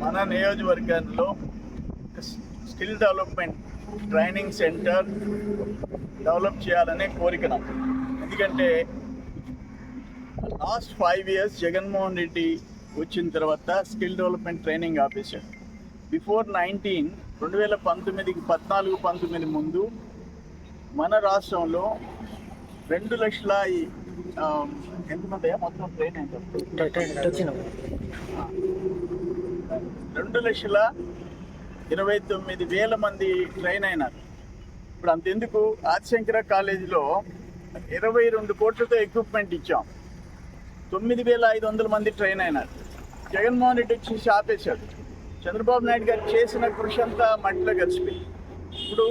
మన నియోజకవర్గంలో skill development training centre develop చేయాలనే కోరిక నాకు. ఎందుకంటే last five years Jaganmohan Reddy వచ్చిన తర్వాత skill development training officer before nineteen రెండు వేల పంతొమ్మిదికి పద్నాలుగు పంతొమ్మిది ముందు మన రాష్ట్రంలో రెండు లక్షల ఎంతమంది మొత్తం ట్రైన్ ఎంత? రెండు లక్షల ఇరవై తొమ్మిది వేల మంది ట్రైన్ అయినారు. ఇప్పుడు అంతెందుకు? ఆదిశంకర కాలేజీలో ఇరవై రెండు కోట్లతో ఎక్విప్మెంట్ ఇచ్చాం. తొమ్మిది వేల ఐదు వందల మంది ట్రైన్ అయినారు. జగన్మోహన్ రెడ్డి వచ్చి ఆపేశాడు చంద్రబాబు నాయుడు గారు చేసిన కృషి అంతా మట్టిలో కలిసిపోయింది. ఇప్పుడు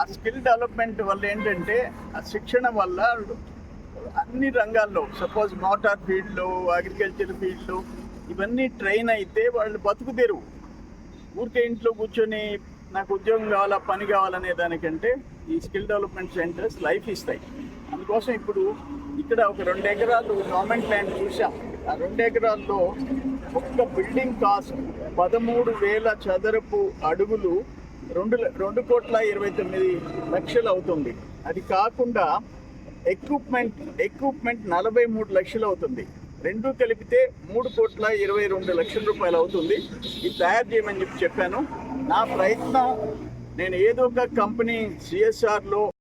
ఆ స్కిల్ డెవలప్మెంట్ వల్ల ఏంటంటే ఆ శిక్షణ వల్ల అన్ని రంగాల్లో సపోజ్ మోటార్ ఫీల్డ్లో అగ్రికల్చర్ ఫీల్డ్లో ఇవన్నీ ట్రైన్ అయితే వాళ్ళు బతుకు తెరువు ఊరికే ఇంట్లో కూర్చొని నాకు ఉద్యోగం కావాలా పని కావాలనే దానికంటే ఈ స్కిల్ డెవలప్మెంట్ సెంటర్స్ లైఫ్ ఇస్తాయి. అందుకోసం ఇప్పుడు ఇక్కడ ఒక రెండు ఎకరాలు గవర్నమెంట్ ల్యాండ్ చూసాం రెండు ఎకరాల్లో ఒక్క బిల్డింగ్ కాస్ట్ పదమూడు వేల చదరపు అడుగులు రెండు రెండు కోట్ల ఇరవై తొమ్మిది లక్షలు అవుతుంది. అది కాకుండా ఎక్విప్మెంట్ ఎక్విప్మెంట్ నలభై మూడు లక్షలు అవుతుంది. రెండు కలిపితే మూడు కోట్ల ఇరవై రెండు లక్షల రూపాయలు అవుతుంది. ఇది తయారు చేయమని చెప్పి చెప్పాను. నా ప్రయత్నం నేను ఏదో ఒక కంపెనీ సిఎస్ఆర్లో